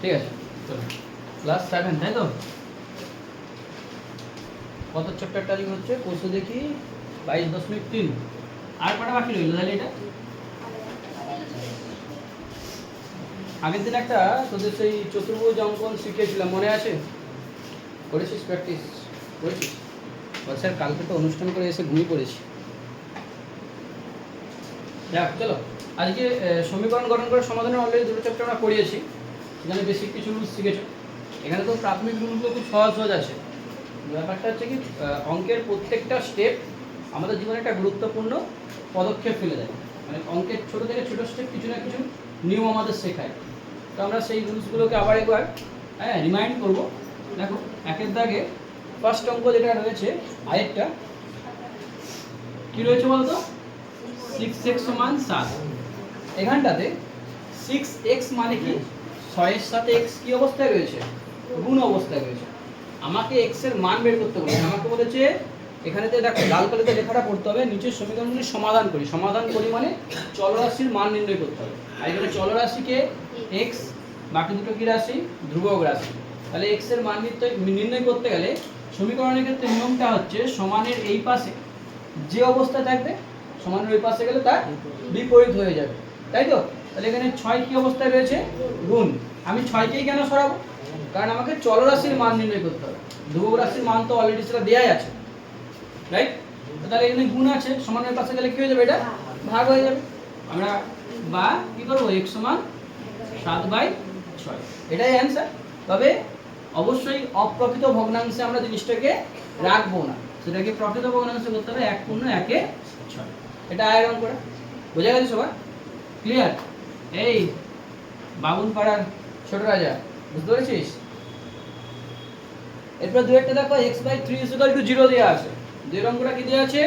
ঠিক আছে class seven তাই তো? কত চ্যাপ্টারটা লিখে হচ্ছে? পরশু দেখি বাইশ দশমিক তিন। আর কটা বাকি রইল তাহলে এটা? আগের দিন একটা তোদের সেই চতুর্ভুজ অঙ্কন শিখিয়েছিলাম, মনে আছে? করেছিস প্র্যাকটিস করেছিস? বল স্যার, কালকে তো অনুষ্ঠান করে এসে ঘুমিয়ে পড়েছি। যাক চলো। আজকে সমীকরণ গঠন করে সমাধানের অলরেডি দুটো চ্যাপ্টার আমরা পড়িয়েছি। এখানে বেসিক কিছু রুলস শিখেছো। এখানে তো প্রাথমিক রুলগুলো খুব সহজ সহজ আছে। ব্যাপারটা হচ্ছে কি অঙ্কের প্রত্যেকটা স্টেপ আমাদের জীবনে একটা গুরুত্বপূর্ণ পদক্ষেপ ফেলে দেয়। মানে অঙ্কের ছোট থেকে ছোট স্টেপ কিছু না কিছু নিয়ম আমাদের শেখায়। তো আমরা সেই রুলসগুলোকে আবার একবার হ্যাঁ রিমাইন্ড করব। দেখো, একের দাগে ফার্স্ট অঙ্ক যেটা রয়েছে, আরেকটা কি রয়েছে বলতো? সিক্স এক্স সমান সাত। এখানটাতে সিক্স এক্স মানে কি? ছয়ের সাথে এক্স কি অবস্থায় রয়েছে? গুণ অবস্থায় রয়েছে। আমাকে এক্সের মান বের করতে বলেছে। আমাকে বলেছে, এখানে যে দেখো, লাল কালিতে লেখাটা পড়তে হবে, নিচের সমীকরণগুলি সমাধান করি। সমাধান করি মানে চলরাশির মান নির্ণয় করতে হবে। আর এখানে চলরাশিকে এক্স বাকি দুটো কি রাশি? ধ্রুবক রাশি। তাহলে এক্সের মান নির্ণয় করতে গেলে সমীকরণের ক্ষেত্রে নিয়মটা হচ্ছে, সমানের এই পাশে যে অবস্থা থাকবে, সমানের ওই পাশে গেলে তার বিপরীত হয়ে যাবে। তাই তো? তাহলে এখানে ছয় কি অবস্থায় রয়েছে? গুণ। আমি ছয়কেই কেন সরাবো? কারণ আমাকে চলরাশির মান নির্ণয় করতে হবে। ধ্রুবক রাশির মান তো অলরেডি সেটা দেয়াই আছে। রাইট তাহলে এখানে গুণ আছে, সমানের পাশে গেলে কি হয়ে যাবে এটা? ভাগ হয়ে যাবে। আমরা বা কি করব? এক সমান সাত বাই ছয়। এটাই অ্যান্সার তবে অবশ্যই অপ্রকৃত ভগ্নাংশে আমরা জিনিসটাকে রাখব না। সেটাকে প্রকৃত ভগ্নাংশে করতে হবে এক পূর্ণ একে ছয়। এটা আয়রন করে। বোঝা গেছে সবার? ক্লিয়ার এই বাবুন পাড়ার ছোট রাজা বুঝতে পেরেছিস? এরপর দু একটা দেখো x by three equal to zero দেওয়া আছে। দুই অঙ্কটা কি দেওয়া আছে?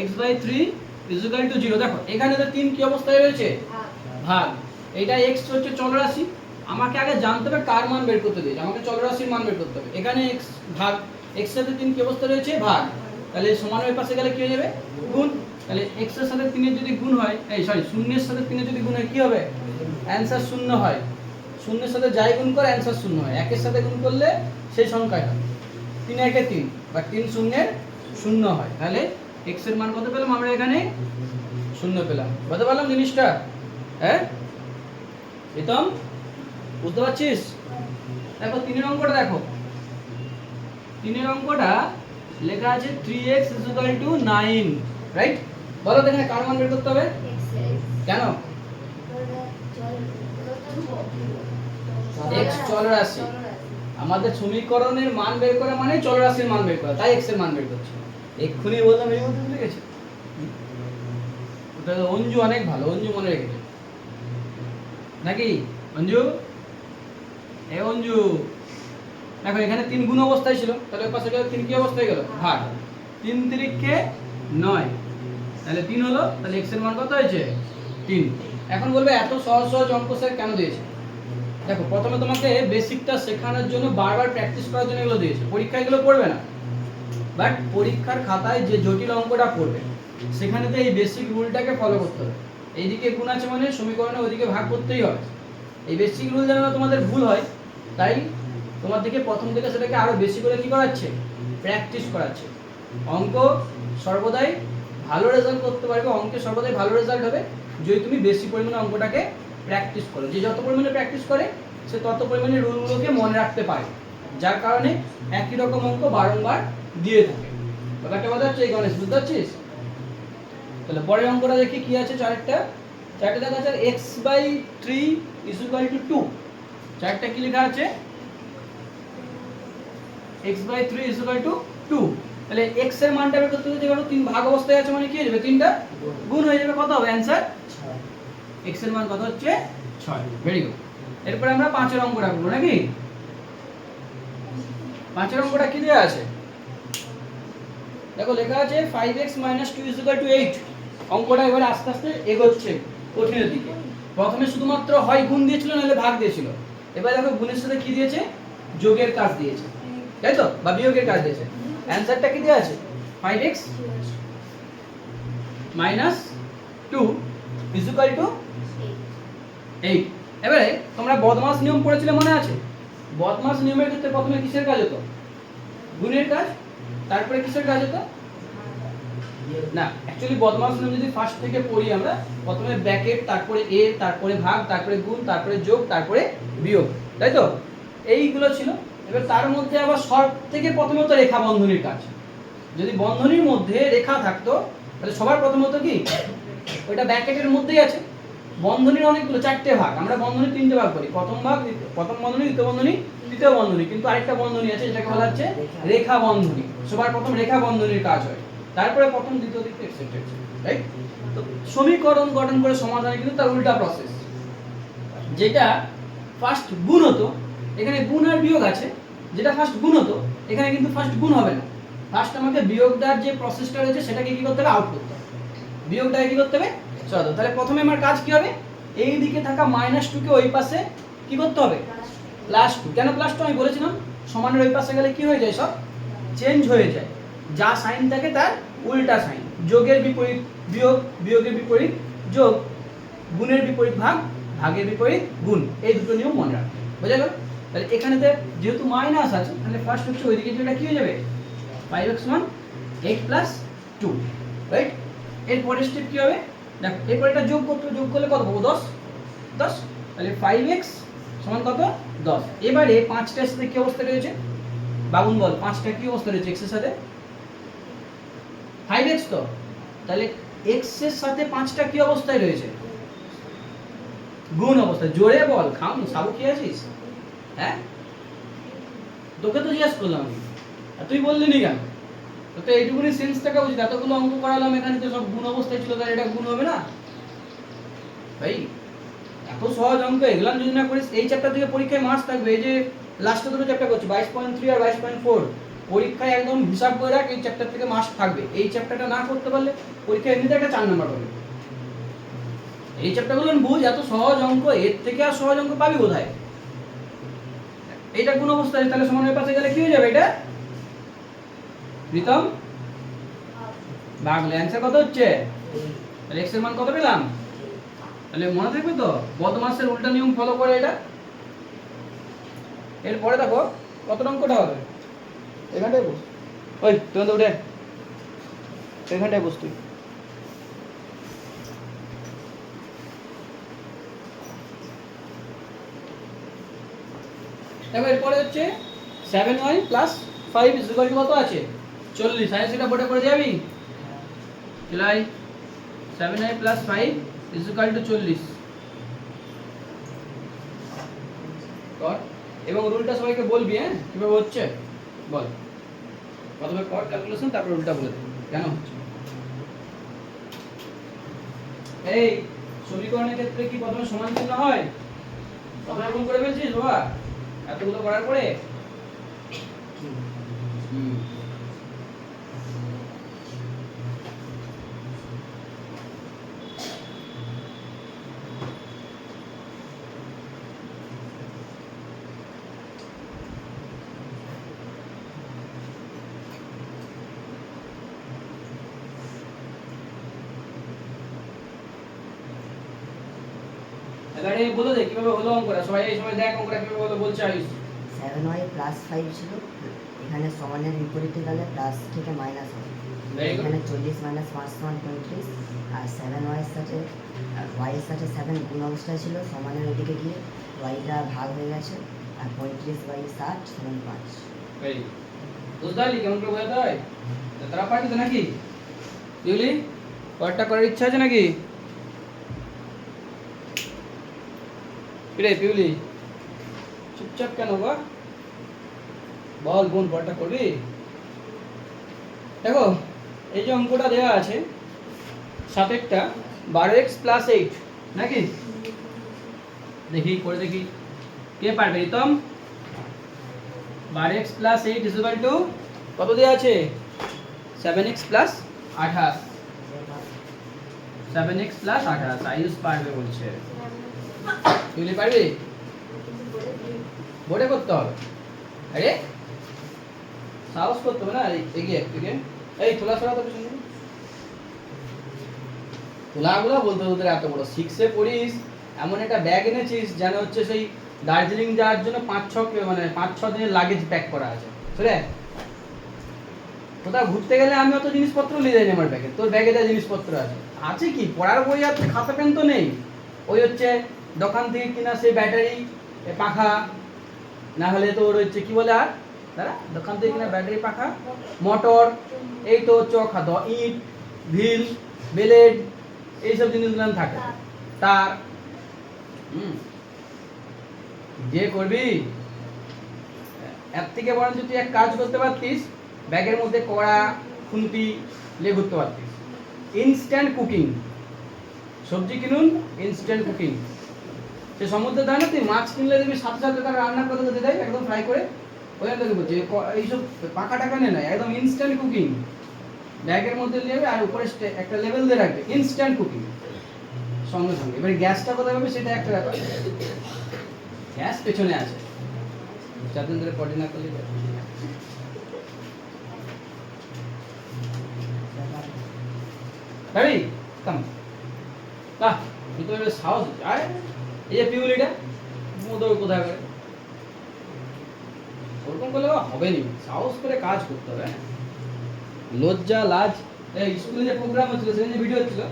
X by three equal to zero দেখো এখানে তো তিন কি অবস্থায় রয়েছে? ভাগ। এটা এক্স হচ্ছে চলরাশি। আমাকে আগে জানতে হবে কার মান বের করতে দিয়েছে। আমাকে চলরাশির মান বের করতে হবে। এখানে এক্স ভাগ। এক্স সাথে তিন কি অবস্থা রয়েছে? ভাগ। তাহলে সমান ওই পাশে গেলে কি হয়ে যাবে? গুণ। তাহলে এক্সের সাথে তিনের যদি গুণ হয়, এই সরি শূন্যের সাথে তিনের যদি গুণ হয়, কি হবে? অ্যান্সার শূন্য হয়। শূন্যের সাথে যাই গুণ করে অ্যান্সার শূন্য হয়। একের সাথে গুণ করলে সেই সংখ্যায় হয় তিন একে তিন বা তিন শূন্যের শূন্য হয়। তাহলে এক্সের মান কত পেলাম? আমরা এখানে শূন্য পেলাম। বুঝতে পারলাম জিনিসটা? হ্যাঁ? প্রীতম, বুঝতে পারছিস? দেখো, তিনের অঙ্কটা দেখো। তিনের অঙ্কটা লেখা আছে three x equal to nine right বলো এখানে কার মান বের করতে হবে? কেন? এক্স চলরাশি। আমাদের সমীকরণের মান বের করা মানে চলরাশির মান বের করা, তাই এক্সের মান বের করছি। এক্ষুনি বললাম, এই মধ্যে ভুলে ওটা অঞ্জু অনেক ভালো, অঞ্জু মনে রেখেছে। নাকি? অঞ্জু? এ অঞ্জু। দেখো, এখানে তিন গুণ অবস্থায় ছিল, তাহলে পাশে তিন কি অবস্থায় গেল? ভাগ। তিন তিরিখে নয়। তাহলে তিন হলো, তাহলে এক্সের মান কত হয়েছে? তিন। এখন বলবে এত সহজ সহজ অঙ্ক স্যার কেন দিয়েছে? দেখো, প্রথমে তোমাকে বেসিকটা শেখানোর জন্য বারবার প্র্যাকটিস করার জন্য এগুলো দিয়েছে। পরীক্ষায় এগুলো পড়বে না। বাট পরীক্ষার খাতায় যে জটিল অঙ্কটা পড়বে, সেখানে তো এই বেসিক রুলটাকে ফলো করতে হবে। এইদিকে গুণ আছে মানে সমীকরণে ওইদিকে ভাগ করতেই হবে। এই বেসিক রুল যেন তোমাদের ভুল হয়, তাই তোমার দিকে প্রথম থেকে সেটাকে আরও বেশি করে কি করাচ্ছে? প্র্যাকটিস করাচ্ছে। অঙ্ক সর্বদাই ভালো রেজাল্ট করতে পারবে, অঙ্কে সর্বদাই ভালো রেজাল্ট হবে। যদি তুমি বেশি পরিমাণে অঙ্কটাকে প্র্যাকটিস করো। যে যত পরিমাণে প্র্যাকটিস করে, সে তত পরিমাণে রুলগুলোকে মনে রাখতে পারে। যার কারণে একই রকম অঙ্ক বারংবার দিয়ে থাকে। ব্যাপারটা বোঝা যাচ্ছে এই গণেশ, বুঝতে পারছিস? তাহলে পরের অঙ্কটা দেখি কি আছে চারটা। চারটা দেখা যাচ্ছে x by three equal to two চারটা কি লেখা আছে? X by three equal to two তাহলে এক্সের মানটা বের করতে হলে যেগুলো তিন ভাগ অবস্থায় আছে মানে কি হয়ে যাবে? তিনটা গুণ হয়ে যাবে কত হবে? অ্যান্সার এক্সের মান কত হচ্ছে? ছয়। ভেরি গুড এরপরে আমরা পাঁচের অঙ্কটা করব নাকি? পাঁচের অঙ্কটা কি দেওয়া আছে? দেখো লেখা আছে five x minus two equal to two অঙ্কটা এবারে আস্তে আস্তে এগোচ্ছে কঠিনের দিকে। প্রথমে শুধুমাত্র হয় গুণ দিয়েছিল নাহলে ভাগ দিয়েছিল। এবার দেখো গুণের সাথে কি দিয়েছে? যোগের কাজ দিয়েছে। তাই তো? বা বিয়োগের কাজ দিয়েছে। অ্যান্সারটা কি দেওয়া আছে? Five x minus two equal to two এবারে তোমরা বদমাস নিয়ম পড়েছিলে মনে আছে? বদমাস নিয়মের ক্ষেত্রে প্রথমে কিসের কাজ হতো? গুণের কাজ? তারপরে কিসের কাজ হতো? না অ্যাকচুয়ালি বদমাস নিয়ম যদি ফার্স্ট থেকে পড়ি আমরা, প্রথমে ব্র্যাকেট তারপরে এ, তারপরে ভাগ, তারপরে গুণ, তারপরে যোগ, তারপরে বিয়োগ, তাই তো? এইগুলো ছিল। এবার তার মধ্যে আবার সব থেকে প্রথমত রেখা বন্ধনীর কাজ। যদি বন্ধনীর মধ্যে রেখা থাকতো, তাহলে সবার প্রথমত কি? ওইটা ব্র্যাকেটের মধ্যেই আছে। বন্ধনীর অনেকগুলো, চারটে ভাগ। আমরা বন্ধনী তিনটে ভাগ করি। প্রথম ভাগ, প্রথম বন্ধনী, দ্বিতীয় বন্ধনী, তৃতীয় বন্ধনী। কিন্তু আরেকটা বন্ধনী আছে, যেটাকে বলা হচ্ছে রেখা বন্ধনী সবার প্রথম রেখা বন্ধনীর কাজ হয়। তারপরে প্রথম, দ্বিতীয়, তৃতীয় এক্সেট্রা রাইট তো সমীকরণ গঠন করে সমাধানে কিন্তু তার উল্টা প্রসেস যেটা ফার্স্ট গুণ হতো এখানে গুণ আর বিয়োগ আছে। যেটা ফার্স্ট গুণ হতো, এখানে কিন্তু ফার্স্ট গুণ হবে না। ফার্স্ট আমাকে বিয়োগটার যে প্রসেসটা রয়েছে, সেটাকে কি করতে হবে? আউট করতে হবে। বিয়োগটাকে কি করতে হবে? চলো, তাহলে প্রথমে আমার কাজ কি হবে? এই দিকে থাকা মাইনাস টুকে ওই পাশে কি করতে হবে? প্লাস টু কেন প্লাস টু আমি বলেছিলাম? সমানের ওই পাশে গেলে কি হয়ে যায় সব? চেঞ্জ হয়ে যায়। যা সাইন থাকে তার উল্টা সাইন যোগের বিপরীত বিয়োগ, বিয়োগের বিপরীত যোগ, গুণের বিপরীত ভাগ, ভাগের বিপরীত গুণ। এই দুটো নিয়ম মনে রাখবে বোঝা গেল? তাহলে এখানেতে যেহেতু মাইনাস আছে, তাহলে ফার্স্ট হচ্ছে ওইদিকে যেটা কি হয়ে যাবে? Five x one eight plus two right এর পরের স্টেপ কি হবে? দেখো, এরপর এটা যোগ করতে যোগ করলে কত পাবো? দশ। দশ। তাহলে ফাইভ এক্স সমান কত? দশ। এবারে পাঁচটার সাথে কি অবস্থা রয়েছে? বাবুন বল, পাঁচটা কি অবস্থা রয়েছে এক্সের সাথে? ফাইভ এক্স তো? তাহলে এক্সের সাথে পাঁচটা কি অবস্থায় রয়েছে? গুণ অবস্থায়। জোরে বল, খাম, সাবু কি আছিস? হ্যাঁ? তোকে তো জিজ্ঞাসা করলাম তুই বললি নি কেন? তো এইটুকুনি সেন্স থাকা উচিত। এতগুলো অঙ্ক করালাম এখানে তো সব গুণ অবস্থায় ছিল, তাহলে এটা গুণ হবে না? ভাই, এত সহজ অঙ্ক, এগুলো যদি না করিস, এই চ্যাপ্টার থেকে পরীক্ষায় মার্কস থাকবে। এই যে লাস্টে দুটো চ্যাপ্টার করছি, বাইশ পয়েন্ট থ্রি আর বাইশ পয়েন্ট ফোর পরীক্ষায় একদম হিসাব করে রাখ, এই চ্যাপ্টার থেকে মার্কস থাকবে। এই চ্যাপ্টারটা না করতে পারলে পরীক্ষায় এমনিতে একটা চার নাম্বার পাবে। এই চ্যাপ্টারগুলো বুঝ, এত সহজ অঙ্ক, এর থেকে আর সহজ অঙ্ক পাবি কোথায়? এইটা কোন অবস্থায়? তাহলে সমানের পাশে গেলে কি হয়ে যাবে এটা? প্রীতম? ভাগলে অ্যান্সার কত হচ্ছে? তাহলে এক্সের মান কত পেলাম? তাহলে মনে থাকবে তো? গত মাসের উল্টা নিয়ম ফলো করে এটা? এরপরে দেখো, কত অঙ্কটা হবে? এখানটায় বস। ওই তুমি তো উঠে। এখানটায় বস তুই। দেখো, এরপরে হচ্ছে seven y plus five equal কত আছে? চল্লিশ। সায়েন্স এটা বোর্ডে করে যাবি? July seven y plus five equal to চল্লিশ। কর। এবং রুলটা সবাইকে বলবি হ্যাঁ? কীভাবে হচ্ছে? বল। প্রথমে কর ক্যালকুলেশন তারপর রুলটা বলে দে। কেন হচ্ছে? এই, সমীকরণের ক্ষেত্রে কি প্রথমে সমান চিহ্ন হয়? প্রথমে এরকম করে ফেলছিস, বাবা? এতগুলো করার পরে এবারে বলে দে কীভাবে হলো অঙ্কটা? সবাই এই সময় দেখ অঙ্কটা কীভাবে হলো বলছে Ayush. Seven y plus five ছিল। এখানে সমানের বিপরীতে গেলে প্লাস থেকে মাইনাস হবে। এখানে চল্লিশ মাইনাস পাঁচ সমান পঁয়ত্রিশ। আর সেভেন ওয়াইয়ের সাথে ওয়াইয়ের সাথে সেভেন গুণ অবস্থায় ছিল। সমানের ওইদিকে গিয়ে ওয়াইটা ভাগ হয়ে গেছে। আর পঁয়ত্রিশ বাই ষাট সমান পাঁচ। বুঝতে পারলি? কেমন করে বোঝাতে হয়? তারা পারবি তো নাকি? বুঝলি পরেরটা করার ইচ্ছা আছে নাকি? কিরে পিউলি, চুপচাপ কেন গো? বল বোন পরেরটা করবি? দেখো, এই যে অঙ্কটা দেওয়া আছে সাতেরটা বারো এক্স প্লাস এইট নাকি? দেখি, করে দেখি। কে পারবে রিতম বারো x plus eight equal to কত দেওয়া আছে? সেভেন এক্স প্লাস আঠাশ। সেভেন এক্স প্লাস আঠাশ, আয়ুষ পারবে বলছে। তুই পারবি? বোর্ডে করতে হবে। আরে? সাহস করতে হবে না এগিয়ে একটু এই তোলা সরা তো পিছনে খোলাগুলো বলতে তোদের এত বড়। সিক্সে পড়িস, এমন একটা ব্যাগ এনেছিস, যেন হচ্ছে সেই দার্জিলিং যাওয়ার জন্য পাঁচ ছ মানে পাঁচ ছ দিনের লাগেজ প্যাক করা আছে। বুঝলে? কোথাও ঘুরতে গেলে আমি অত জিনিসপত্র নিয়ে যাইনি আমার ব্যাগে তোর ব্যাগে যা জিনিসপত্র আছে। আছে কি? পড়ার বই আছে খাতা পেন তো নেই। ওই হচ্ছে দোকান থেকে কিনা সেই ব্যাটারি পাখা না হলে তোর হচ্ছে কি বলে আর? দাঁড়া দোকান থেকে কিনা ব্যাটারি পাখা মোটর এই তো চক হাত ইট ভিল বেলেড এইসব জিনিসগুলো থাকে। তার যে করবি এর থেকে বরঞ্চ তুই এক কাজ করতে পারতিস ব্যাগের মধ্যে কড়া খুন্তি নিয়ে ঘুরতে পারতিস। ইনস্ট্যান্ট কুকিং সবজি কিনুন ইনস্ট্যান্ট কুকিং সে সমুদ্রে দেয় না, তুই মাছ কিনলে দেখবি সাথে সাথে তারা রান্না করে দিতে দেয় একদম ফ্রাই করে ওই তোকে বলছি এইসব পাকা টাকা নেই না একদম ইনস্ট্যান্ট কুকিং ব্যাগের মধ্যে নিয়ে আর উপরে একটা লেভেল দিয়ে রাখবে ইনস্ট্যান্ট কুকিং সঙ্গে সঙ্গে। এবার গ্যাসটা কোথায় পাবে সেটা একটা ব্যাপার। গ্যাস পেছনে আছে। চারদিন ধরে না করলে Ready? Come. বাহ তুই তো সাহস। আরে এই যে পিউলিটা মোদর কোথায় করে ওরকম করলে হবে নি সাহস করে কাজ করতে হবে হ্যাঁ? লজ্জা, লাজ। এই স্কুলে যে প্রোগ্রাম হচ্ছিল, সেখানে যে ভিডিও হচ্ছিল,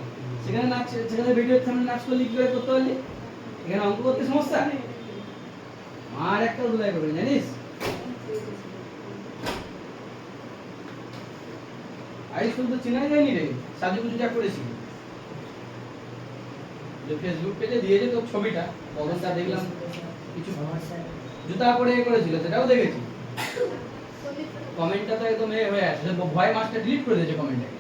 সেখানে নাচ, সেখানে ভিডিও সামনে নাচ করলে কি করে করতে পারলি? এখানে অঙ্ক করতে সমস্যা? আর একটা উদয় করবে, জানিস? আই শুধু তো চেনাই যায়নি রে সাজু গুজু যা করেছি যে ফেসবুক পেজে দিয়েছে তোর ছবিটা তখনটা দেখলাম। কিছু জুতা পরে করেছিল সেটাও দেখেছি। কমেন্টটা তো একদম এ হয়ে আছে। ভয় মাছটা ডিলিট করে দিয়েছে কমেন্টটাকে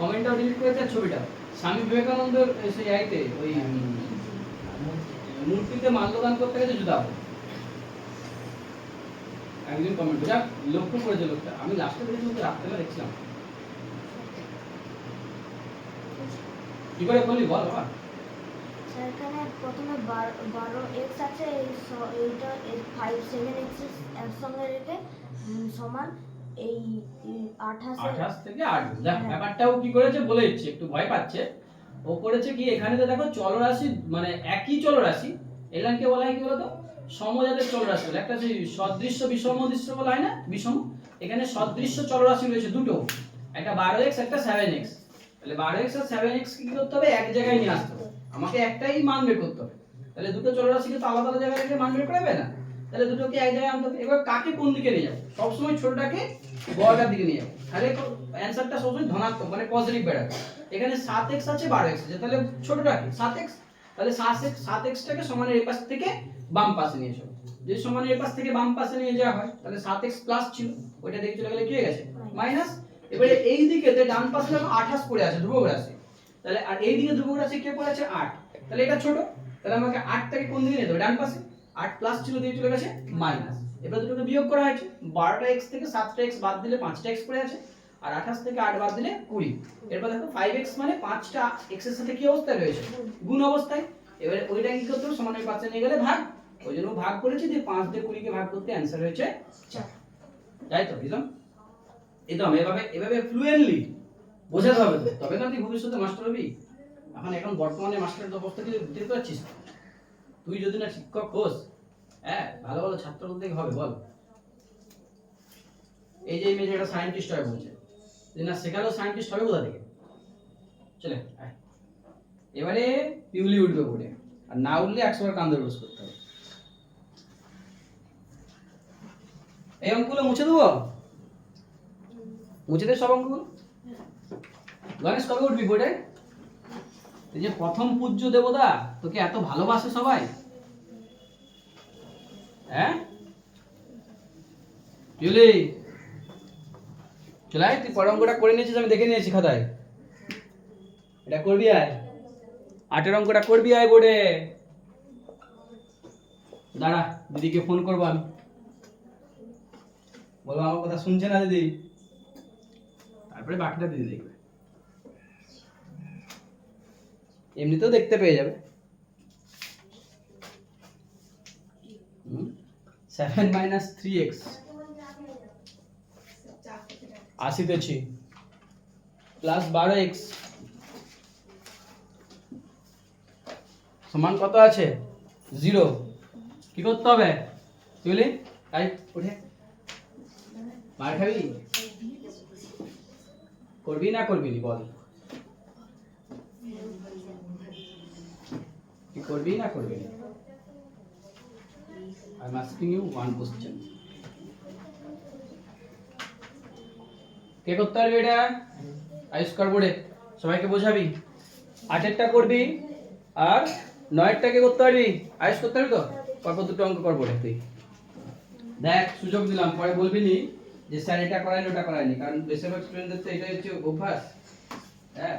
কমেন্টটাও ডিলিট করেছে আর ছবিটা। স্বামী বিবেকানন্দের সেই আইতে ওই মূর্তিতে মাল্যদান করতে গেছে জুতা পরে। একদিন কমেন্ট যাক লক্ষ্য করেছে লোকটা। আমি লাস্টে দেখেছি রাত্রেবেলা দেখছিলাম। কি করে বললি বল বাবা সেখানে প্রথমে বারো এক্স আছে এইটা ফাইভ সেভেন এক্স একসঙ্গে রেখে সমান এই আঠাশে আঠাশ থেকে আট। দেখ। ব্যাপারটাও কি করেছে বলে দিচ্ছি একটু ভয় পাচ্ছে। ও করেছে কি এখানে তো দেখো চলরাশি মানে একই চলরাশি। এগুলাকে বলা হয় কি বলতো? সমজাতের চলরাশি বলে। একটা সেই সদৃশ্য বিষম দৃশ্য বলা হয় না? বিষম। এখানে সদৃশ্য চলরাশি রয়েছে দুটো। একটা বারো এক্স একটা সেভেন এক্স তাহলে বারো এক্স আর সেভেন এক্স কি করতে হবে? এক জায়গায় নিয়ে আসতে হবে। আমাকে একটাই মান বের করতে হবে। তাহলে দুটো চলরাশিকে তো আলাদা আলাদা জায়গায় রেখে মান বের করাবে না? তাহলে দুটোকে এক জায়গায় আনতে হবে। এবার কাকে কোন দিকে নিয়ে যাব? সবসময় ছোটটাকে বড়টার দিকে নিয়ে যাব। তাহলে অ্যান্সারটা সবসময় ধনাত্মক মানে পজিটিভ বেড়াবে। এখানে সাত এক্স আছে বারো এক্স আছে। তাহলে ছোটটাকে সাত এক্স তাহলে সাত এক্স সাত এক্সটাকে সমানের এপাশ থেকে বাম পাশে নিয়ে চলো যদি সমানের এপাশ থেকে বাম পাশে নিয়ে যাওয়া হয় তাহলে সাত এক্স প্লাস ছিল। ওইটা দেখে চলে গেলে কি হয়ে গেছে? মাইনাস এবারে এই দিকে ডান পাশে দেখো আঠাশ পড়ে আছে, ধ্রুবক রাশি, তাহলে আর এই দিকে ধ্রুবক রাশি কে পড়ে আছে? আট। তাহলে এটা ছোট, তাহলে আমাকে আটটাকে কোন দিকে নিতে হবে ডান পাশে। আট প্লাস ছিল দিয়ে চলে গেছে মাইনাস এবার দুটোকে বিয়োগ করা হয়েছে। বারোটা এক্স থেকে সাতটা এক্স বাদ দিলে পাঁচটা এক্স পড়ে আছে। আর আঠাশ থেকে আট বাদ দিলে কুড়ি। এরপর দেখো ফাইভ এক্স মানে পাঁচটা এক্সের সাথে কি অবস্থায় রয়েছে? গুণ অবস্থায়। এবারে ওইটা কি করতে হবে? সমান পাঁচে নিয়ে গেলে ভাগ। ওই জন্য ভাগ করেছি যে পাঁচ দিয়ে কুড়িকে ভাগ করতে অ্যান্সার হয়েছে তাই তো, বুঝলাম? আমি এভাবে এভাবে ফ্লুয়েন্টলি বোঝাতে হবে তবে না তুই ভবিষ্যতে মাস্টার হবি? এখন এখন বর্তমানে মাস্টারের অবস্থা কি দেখতে পাচ্ছিস তুই যদি না শিক্ষক হোস হ্যাঁ ভালো ভালো ছাত্র বলতে কি হবে বল? এই যে মেয়ে একটা সায়েন্টিস্ট হবে বলছে যদি না শেখালেও সায়েন্টিস্ট হবে কোথা থেকে? চলে এবারে পিউলি উঠবে বোর্ডে। আর না উঠলে একশো বার কান্দে রোজ করতে হবে। এই অঙ্কগুলো মুছে দেবো? দে সব অঙ্কগুলো গণেশ, কবে উঠবি বোর্ডে এই যে প্রথম পূজ্য দেবতা, তোকে এত ভালোবাসে সবাই? হ্যাঁ? জুলি চলে আয়, তুই অঙ্কটা করে নিয়েছিস, আমি দেখে নিয়েছি খাতায়। এটা করবি আয়? আটের অঙ্কটা করবি আয় বোর্ডে। দাঁড়া, দিদিকে ফোন করব আমি। বলো আমার কথা শুনছে না দিদি? তারপরে বাকিটা দিদি দেখবে। এমনিতেও দেখতে পেয়ে যাবে। সেভেন মাইনাস থ্রি এক্স আসিতেছি প্লাস বারো এক্স সমান কত আছে? জিরো কি করতে হবে? বলি তাই উঠে। মার খাবি? করবি না করবি নি? বল। করবি না করবি না? I am asking you one question কে করতে পারবি এটা? আয়ুষ্কার বোর্ডে। সবাইকে বোঝাবি। আটেরটা করবি আর নয়েরটা কে করতে পারবি? আয়ুষ করতে পারবি তো? পরপর দুটো অঙ্ক কর বোর্ডে তুই। দেখ, সুযোগ দিলাম, পরে বলবি নি যে স্যার এটা করাইলো ওটা করায়নি কারণ বেশিরভাগ স্টুডেন্টদের তো এটাই হচ্ছে অভ্যাস। হ্যাঁ?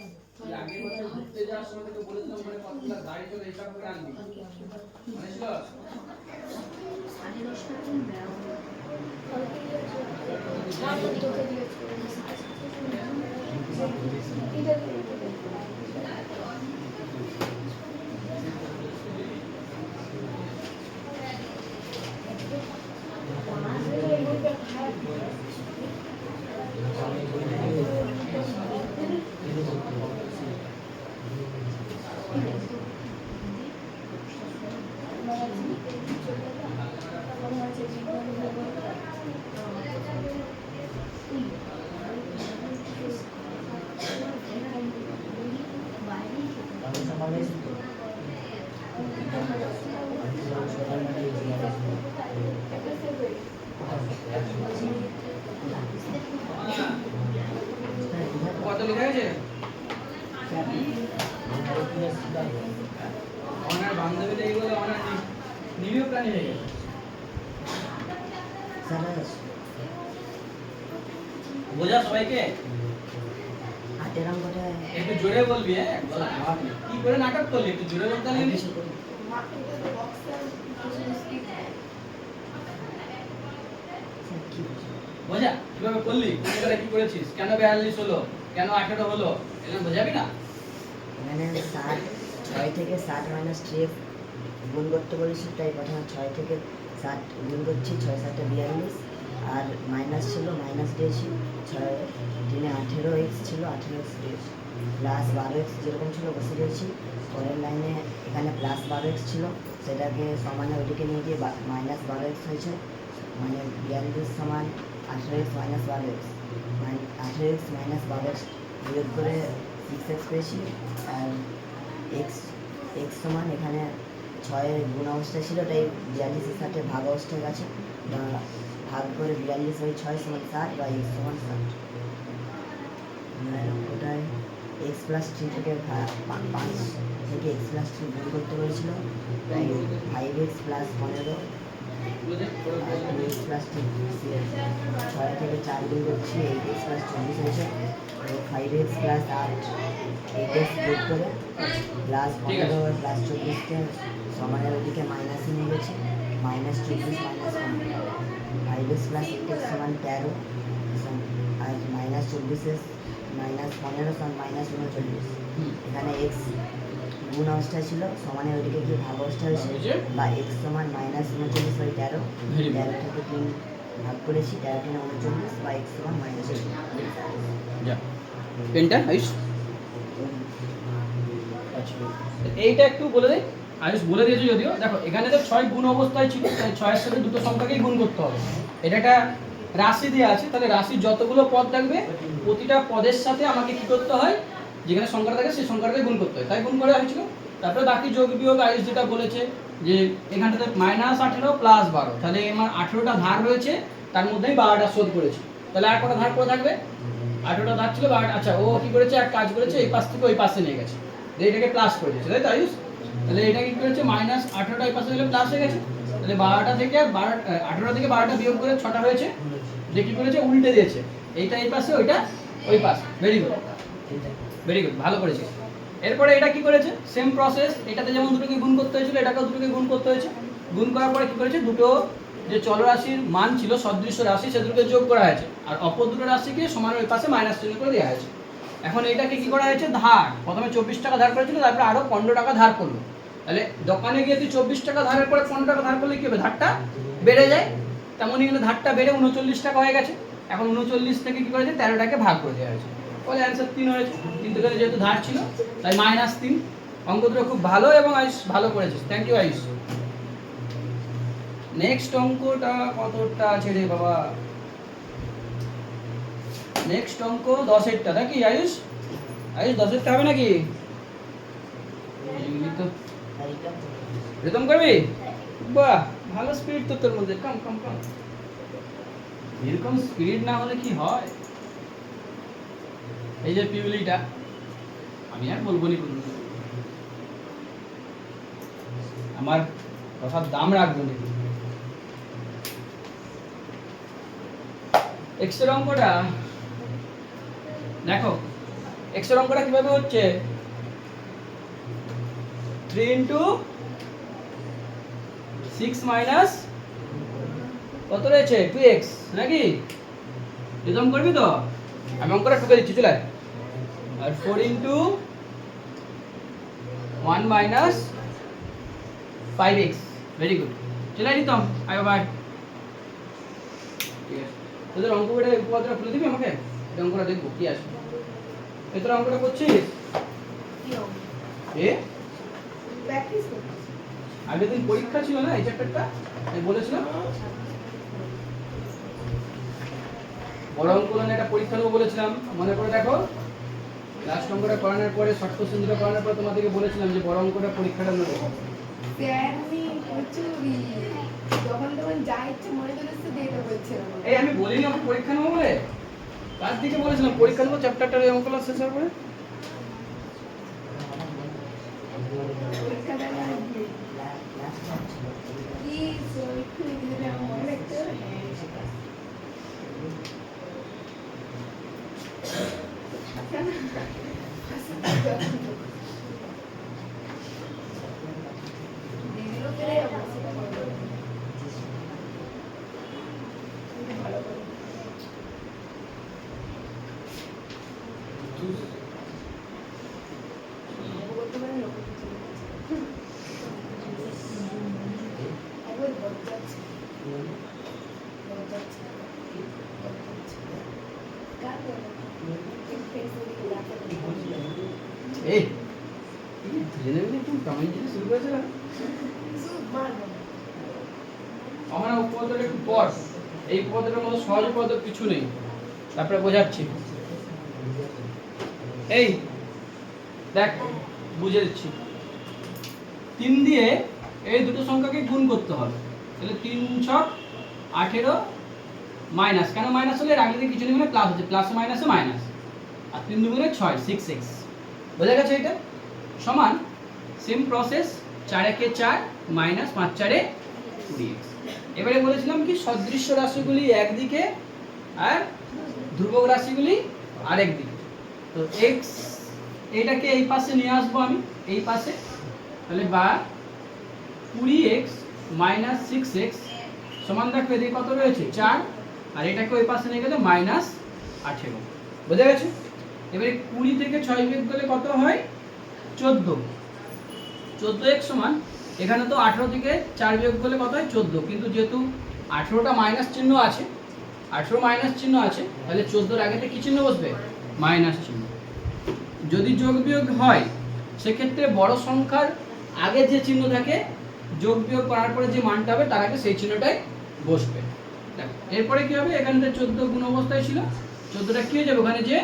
বছর ঘুরতে যাওয়ার সময় তোকে বলেছিলাম বলে কতগুলো গাড়ি চলে হিসাব করে আনবি মনে ছিল কত লেখা আছে অনার বান্ধবীটা এই বলে অনার নিবিও প্রাণী হয়ে গেছে স্যার বোঝা সবাইকে আটের অঙ্কটা একটু জোরে বলবি হ্যাঁ কি করে নাটক করলি একটু জোরে বলতে পারলি না? স্যার কি বলছেন? বোঝা? কীভাবে করলি? কোন কি করেছিস? কেন বিয়াল্লিশ হলো? কেন আঠেরো হলো? এগুলো বোঝাবি না? এখানে ষাট ছয় থেকে ষাট মাইনাস থ্রি গুণ করতে বলেছি তাই প্রথমে ছয় থেকে ষাট গুণ করছি, ছয় সাতটা বিয়াল্লিশ। আর মাইনাস ছিল মাইনাস দিয়েছি, ছয় তিনে আঠেরো এক্স ছিল, আঠেরো এক্স দিয়েছি। প্লাস বারো এক্স যেরকম ছিল, বসে দিয়েছি পরের লাইনে এখানে প্লাস বারো এক্স ছিল, সেটাকে সমানে ওইদিকে নিয়ে গিয়ে মাইনাস বারো এক্স হয়েছে। মানে বিয়াল্লিশ সমান আঠেরো এক্স মাইনাস বারো এক্স। আঠেরো এক্স মাইনাস বারো এক্স বিয়োগ করে সিক্স এক্স পেয়েছি, আর এক্স এক্স সমান এখানে ছয়ের গুণ অবস্থায় ছিল, তাই বিয়াল্লিশের সাথে ভাগ অবস্থায় গেছে। বা ভাগ করে বিয়াল্লিশ ওই ছয় সমান ষাট বা এক্স সমান ষাট ওটায় এক্স প্লাস থ্রি থেকে পাঁচ থেকে এক্স প্লাস থ্রি গুণ করতে বলেছিল ফাইভ এক্স প্লাস পনেরো বলবি। প্লাস ছয় থেকে চার গুণ করছি এইট এক্স প্লাস চব্বিশ হয়েছে ফাইভ এক্স প্লাস আট এইট এক্স যোগ করে প্লাস পনেরো প্লাস চব্বিশকে সমানের ওদিকে মাইনাসে নিয়ে গেছি মাইনাস চব্বিশ minus five x plus eight x সমান তেরো আর মাইনাস চব্বিশে মাইনাস পনেরো সমান মাইনাস উনচল্লিশ এখানে এক্স গুণ অবস্থায় ছিল সমানে ওইদিকে কি ভাগ অবস্থা হয়েছে। বা এক্স সমান মাইনাস উনচল্লিশ বাই তেরো। থেকে তিন ভাগ করেছি তেরো তিন উনচল্লিশ বা এক্স সমান মাইনাস যা। পেনটা আয়ুষ? এইটা একটু বলে দেয় আয়ুষ বলে দিয়েছে যদিও। দেখো এখানে তো ছয় গুণ অবস্থায় ছিল তাই ছয়ের সাথে দুটো সংখ্যাকেই গুণ করতে হবে। এটা একটা রাশি দেওয়া আছে তাহলে রাশির যতগুলো পদ থাকবে প্রতিটা পদের সাথে আমাকে কি করতে হয়? যেখানে সংখ্যা থাকে, সেই সংখ্যাটাকে গুণ করতে হয়। তাই গুণ করা হয়েছিল। তারপরে বাকি যোগ বিয়োগ আয়ুষ যেটা বলেছে যে এখানটাতে মাইনাস আঠেরো প্লাস বারো। তাহলে আমার আঠেরোটা ধার রয়েছে, তার মধ্যেই বারোটা শোধ করেছি। তাহলে আর কটা ধার করে থাকবে? আঠেরোটা ধার ছিল বারোটা আচ্ছা ও কি করেছে? এক কাজ করেছে, এই পাশ থেকে ওই পাশে নিয়ে গেছে। এটাকে প্লাস করে দিয়েছে। তাই তো আয়ুষ? তাহলে এটা কি করেছে? মাইনাস আঠেরোটা এই পাশে গেলে প্লাস হয়ে গেছে। তাহলে বারোটা থেকে বারো আঠেরো থেকে বারোটা বিয়োগ করে ছটা হয়েছে যে কি করেছে? উল্টে দিয়েছে। এইটা এই পাশে, ওইটা ওই পাশে। ভেরি গুড ভেরি গুড ভালো করেছিস এরপরে এটা কি করেছে? সেম প্রসেস এটাতে যেমন দুটোকে গুণ করতে হয়েছিল, এটাকেও দুটোকে গুণ করতে হয়েছে। গুণ করার পরে কি করেছে? দুটো যে চলরাশির মান ছিল, সদৃশ্য রাশি সে দুটোকে যোগ করা হয়েছে। আর অপর দুটো রাশিকে সমান ওই পাশে মাইনাস চিহ্ন করে দেওয়া হয়েছে। এখন এটাকে কি করা হয়েছে? ধার। প্রথমে চব্বিশ টাকা ধার করেছিল, তারপরে আরও পনেরো টাকা ধার করল। তাহলে দোকানে গিয়ে তুই চব্বিশ টাকা ধারের পরে পনেরো টাকা ধার করলে কি হবে? ধারটা বেড়ে যায়। তেমনই কিন্তু ধারটা বেড়ে উনচল্লিশ টাকা হয়ে গেছে। এখন উনচল্লিশ থেকে কি করেছে? তেরোটাকে ভাগ করে দেওয়া হয়েছে। ফলে অ্যান্সার তিন হয়েছে। কিন্তু এখানে যেহেতু ধার ছিল তাই মাইনাস তিন। অঙ্ক দুটো খুব ভালো এবং আয়ুষ ভালো করেছিস থ্যাংক ইউ আয়ুষ। নেক্সট অঙ্কটা কতটা আছে রে বাবা? নেক্সট অঙ্ক দশেরটা নাকি আয়ুষ? আয়ুষ দশেরটা হবে নাকি? এই তো। রিদম করবি? বাহ ভালো স্পিড তো তোর মধ্যে। কম কম কম এরকম স্পিড না হলে কি হয়? এই যে পিউলিটা, আমি আর বলব নি আমার কথার দাম রাখব নি। এক্সের অঙ্কটা, দেখো এক্সের অঙ্কটা কীভাবে হচ্ছে? থ্রি ইন্টু সিক্স মাইনাস কত রয়েছে? টু এক্স নাকি? রিদম করবি তো? আমি অঙ্কটা টুকে দিচ্ছি চলে আর four into one minus five x very good চলে রিতম আয় বাই ঠিক আছে তোদের অঙ্ক বইটা উপপাদ্যটা খুলে দিবি আমাকে? এই অঙ্কটা দেখব কি আসবে এই তোরা অঙ্কটা করছিস? এ? আগের দিন পরীক্ষা ছিল না এই চ্যাপ্টারটা বলেছিলাম? বড় অঙ্কলনে একটা পরীক্ষা নেব বলেছিলাম মনে করে দেখো? লাস্ট অঙ্কটা করানোর পরে শর্ট কোশ্চেন দুটো করানোর পরে তোমাদেরকে বলেছিলাম যে বড় অঙ্কটা পরীক্ষাটা নেব। মনে। এই আমি বলিনি আমি পরীক্ষা নেব বলে? তার দিকে বলেছিলাম? পরীক্ষা নেব চ্যাপ্টারটা এই অঙ্কটা শেষ পরীক্ষা দেওয়ার আগে কি একটু নিজেদের আমার মনে রাখতে হবে। দিদিরও ফেরে অবস্থা করবে। ভালো করে বলতে পারেন লোক কিছু একবার বদলাচ্ছে বদলাচ্ছে বদলাচ্ছে কার বলে ফেসবুকে রাখে এই জেনে গেলে একটু কমেন্ট দিতে শুরু করেছে না শুধু মারবো আমার উপপাদ্যটা একটু পর এই উপপাদ্যটার মতো সহজ উপপাদ্য কিছু নেই তারপরে বোঝাচ্ছি। এই, দেখ, বুঝে দিচ্ছি। তিন দিয়ে এই দুটো সংখ্যাকে গুণ করতে হবে। তাহলে তিন ছক আঠেরো মাইনাস। কেন মাইনাস হলে দিয়ে কিছু মানে প্লাস হচ্ছে। প্লাস মাইনাসে মাইনাস আর তিন দুগুণে ছয় সিক্স এক্স বোঝা গেছে এটা? সমান সেম প্রসেস চার একে চার মাইনাস পাঁচ চারে কুড়ি এক্স। এবারে বলেছিলাম কি সদৃশ্য রাশিগুলি একদিকে আর ধ্রুবক রাশিগুলি আরেক দিকে। তো এক্স এইটাকে এই পাশে নিয়ে আসব আমি, এই পাশে। তাহলে বা কুড়ি এক্স মাইনাস সিক্স এক্স সমান দেখো এদিকে কত রয়েছে? চার। আর এটাকে ওই পাশে নিয়ে গেলে মাইনাস আঠেরো। বোঝা গেছে এবারে কুড়ি থেকে ছয় বিয়োগ করলে কত হয়? চোদ্দ। চোদ্দ এক সমান, এখানে তো আঠেরো থেকে চার বিয়োগ করলে কত হয়? চোদ্দ। কিন্তু যেহেতু আঠেরোটা মাইনাস চিহ্ন আছে আঠেরো মাইনাস চিহ্ন আছে, তাহলে চোদ্দোর আগেতে কি চিহ্ন বসবে? মাইনাস চিহ্ন। যদি যোগ বিয়োগ হয়, সেক্ষেত্রে বড় সংখ্যার আগে যে চিহ্ন থাকে, যোগ বিয়োগ করার পরে যে মানটা হবে, তার আগে সেই চিহ্নটাই বসবে। এরপরে কী হবে? এখানে চোদ্দ গুণ অবস্থায় ছিল। চোদ্দোটা কী হয়ে যাবে? ওখানে যে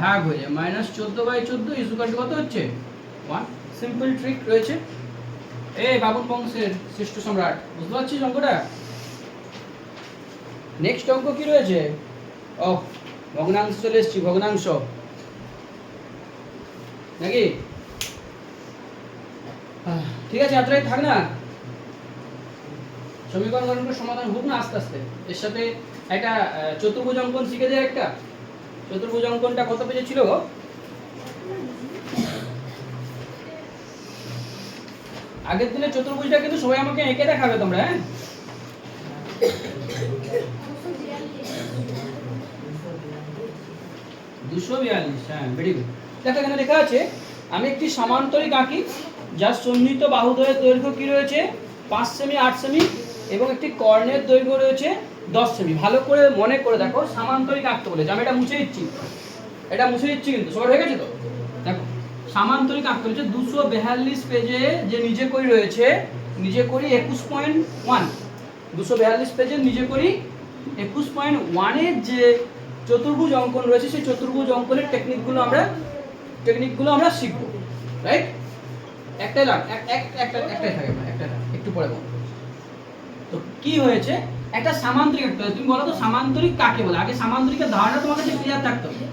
ভাগ হয়ে যাবে। মাইনাস চোদ্দ বাই চোদ্দ ইসুকাল কত হচ্ছে? ওয়ান সিম্পল ট্রিক রয়েছে। এ বাবুন বংশের শ্রেষ্ঠ সম্রাট, বুঝতে পারছিস অঙ্কটা? নেক্সট অঙ্ক কি রয়েছে? ও ভগ্নাংশ চলে এসছি, ভগ্নাংশ। নাকি? ঠিক আছে এতটাই থাক না। সমীকরণ সমাধান হোক না আস্তে আস্তে। এর সাথে একটা চতুর্ভুজ অঙ্কন শিখে দেয় একটা। চতুর্ভুজ অঙ্কনটা কত পেজে ছিল আগের দিনে চতুর্ভুজটা কিন্তু সবাই আমাকে এঁকে দেখাবে তোমরা হ্যাঁ? দুশো বিয়াল্লিশ হ্যাঁ ভেরি গুড দেখো, এখানে লেখা আছে, আমি একটি সমান্তরিক আঁকি, যার সন্নিহিত বাহুদ্বয়ের দৈর্ঘ্য কি রয়েছে? পাঁচ সেমি আট সেমি এবং একটি কর্ণের দৈর্ঘ্য রয়েছে দশ সেমি ভালো করে মনে করে দেখো, সামান্তরিক আঁকতে বলেছে। আমি এটা মুছে দিচ্ছি। এটা মুছে দিচ্ছি কিন্তু, সবার হয়ে গেছে তো? দেখো, সামান্তরিক আঁকতে বলেছে, দুশো বেয়াল্লিশ পেজে যে নিজে করি রয়েছে, নিজে করি একুশ পয়েন্ট ওয়ান দুশো বিয়াল্লিশ পেজে নিজে করি একুশ পয়েন্ট ওয়ানের যে চতুর্ভুজ অঙ্কন রয়েছে সেই চতুর্ভুজ অঙ্কনের টেকনিকগুলো আমরা টেকনিকগুলো আমরা শিখব রাইট একটাই লাগ এক এক একটা একটাই থাকে না, একটাই একটু পরে বলব। তো কি হয়েছে? একটা সামান্তরিক একটা তুমি বলো তো সামান্তরিক কাকে বলে? আগে সামান্তরিকের ধারণা তোমার কাছে ক্লিয়ার থাকতে হবে।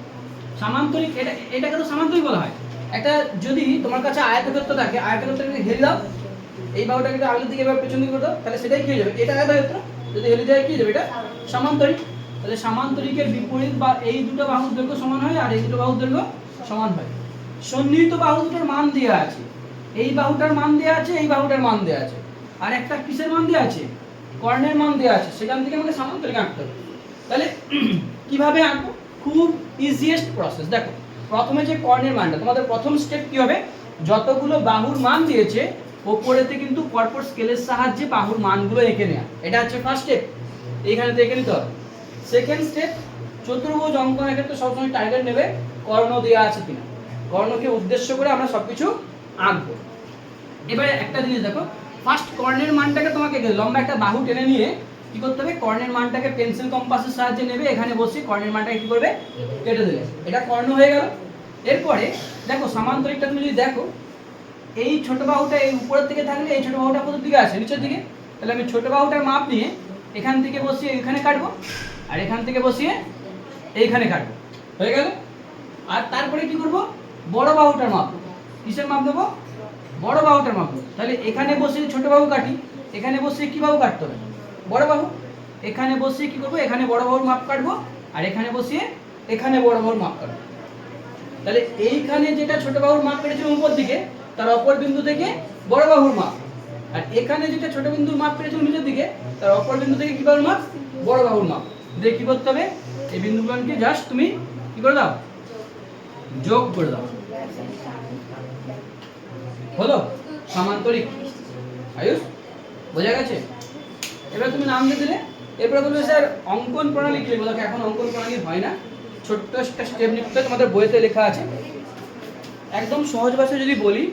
সামান্তরিক এটা এটাকে তো সামান্তরিক বলা হয়। একটা যদি তোমার কাছে আয়তক্ষেত্র থাকে আয়তক্ষেত্রকে হেলে দাও এই বাহুটাকে যদি আগের দিকে এবার পেছন দিকে করে দাও, তাহলে সেটাই কি হয়ে যাবে। এটা আয়তক্ষেত্র যদি হেলে দেয় কি যাবে, এটা সামান্তরিক। তাহলে সামান্তরিকের বিপরীত বা এই দুটো বাহুর দৈর্ঘ্য সমান হয় আর এই দুটো বাহুর দৈর্ঘ্য সমান হয়। সন্নিহিত বাহু দুটোর মান দেওয়া আছে। এই বাহুটার মান দেওয়া আছে, এই বাহুটার মান দেওয়া আছে। আর একটা কিসের মান দেওয়া আছে? কর্ণের মান দেওয়া আছে। সেখান থেকে আমাকে সামান্তরিক আঁকতে হবে। তাহলে কীভাবে আঁকবো? খুব ইজিয়েস্ট প্রসেস দেখো, প্রথমে যে কর্ণের মানটা, তোমাদের প্রথম স্টেপ কি হবে? যতগুলো বাহুর মান দিয়েছে ওপরেতে কিন্তু পরপর স্কেলের সাহায্যে বাহুর মানগুলো এঁকে নেওয়া এটা হচ্ছে ফার্স্ট স্টেপ এইখানে তো এঁকে নিতে হবে। সেকেন্ড স্টেপ চতুর্ভুজ অঙ্কনের ক্ষেত্রে সবসময় টার্গেট নেবে, কর্ণ দেওয়া আছে কিনা। কর্ণকে উদ্দেশ্য করে আমরা সবকিছু আঁকবো। এবারে একটা জিনিস দেখো ফার্স্ট কর্ণের মানটাকে তোমাকে লম্বা একটা বাহু টেনে নিয়ে কি করতে হবে? কর্ণের মানটাকে পেন্সিল কম্পাসের সাহায্যে নেবে, এখানে বসে কর্ণের মানটাকে কি করবে? কেটে দেবে। এটা কর্ণ হয়ে গেল। এরপরে দেখো, সামান্তরিকটা তুমি যদি দেখো এই ছোট বাহুটা এই উপরের দিকে থাকলে এই ছোট বাহুটা কোথার দিকে আছে? নিচের দিকে? তাহলে আমি ছোট বাহুটার মাপ নিয়ে এখান থেকে বসিয়ে এখানে কাটবো, আর এখান থেকে বসিয়ে এইখানে কাটবো। হয়ে গেল? আর তারপরে কি করব? বড় বাহুটার মাপ। কিসের মাপ নেব? বড় বাহুটার মাপ। তাহলে এখানে বসে ছোট বাহু কাটি, এখানে বসে কি বাহু কাটতে হবে? বড় বাহু। এখানে বসিয়ে কি করব? এখানে বড় বাহুর মাপ কাটবো, আর এখানে বসিয়ে এখানে বড় বাহুর মাপ কাটবো। তাহলে এইখানে যেটা ছোট বাহুর মাপ কেটেছিলাম উপর দিকে তার অপর বিন্দু থেকে বড় বাহুর মাপ। আর এখানে যেটা ছোট বিন্দুর মাপ কেটেছিলাম নিচের দিকে, তার অপর বিন্দু থেকে কি বাহুর মাপ? বড় বাহুর মাপ। দিয়ে কি করতে হবে? এই বিন্দুগুলোকে জাস্ট তুমি কি করে দাও? যোগ করে দাও। হলো? সামান্তরিক। আয়ুষ, বোঝা গেছে? এবার তুমি নাম দিয়ে দিলে। এরপরে বলবে স্যার অঙ্কন প্রণালী কি দেখো, এখন অঙ্কন প্রণালী হয় না। ছোট্ট একটা স্টেপ নিতে তোমাদের বইতে লেখা আছে। একদম সহজ ভাষায় যদি বলি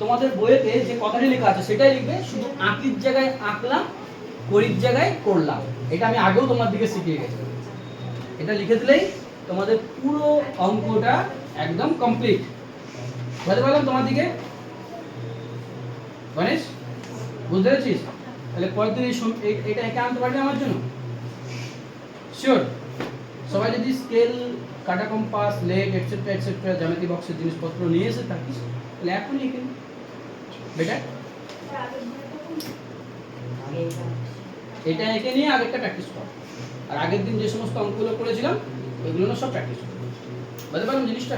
তোমাদের বইয়েতে যে কথাটি লেখা আছে, সেটাই লিখবে, শুধু আঁকির জায়গায় আঁকলাম করির জায়গায় করলাম। এটা আমি আগেও তোমার দিকে শিখিয়ে গেছি এটা লিখে দিলেই তোমাদের পুরো অঙ্কটা একদম কমপ্লিট বুঝতে পারলাম তোমার দিকে? গণেশ, বুঝতে পেরেছিস? তাহলে পরের দিন এটা একা আনতে পারবে আমার জন্য? শিওর সবাই যদি স্কেল কাটা কম্পাস লেগ এটসেট্রা এটসেট্রা জ্যামিতি বক্সের জিনিসপত্র নিয়ে এসে থাকিস তাহলে এখানে বেটার এটা এটা এঁকে নিয়ে আগেরটা প্র্যাকটিস কর। আর আগের দিন যে সমস্ত অঙ্কগুলো করেছিলাম ওইগুলো সব প্র্যাকটিস করো। বুঝতে পারলাম জিনিসটা?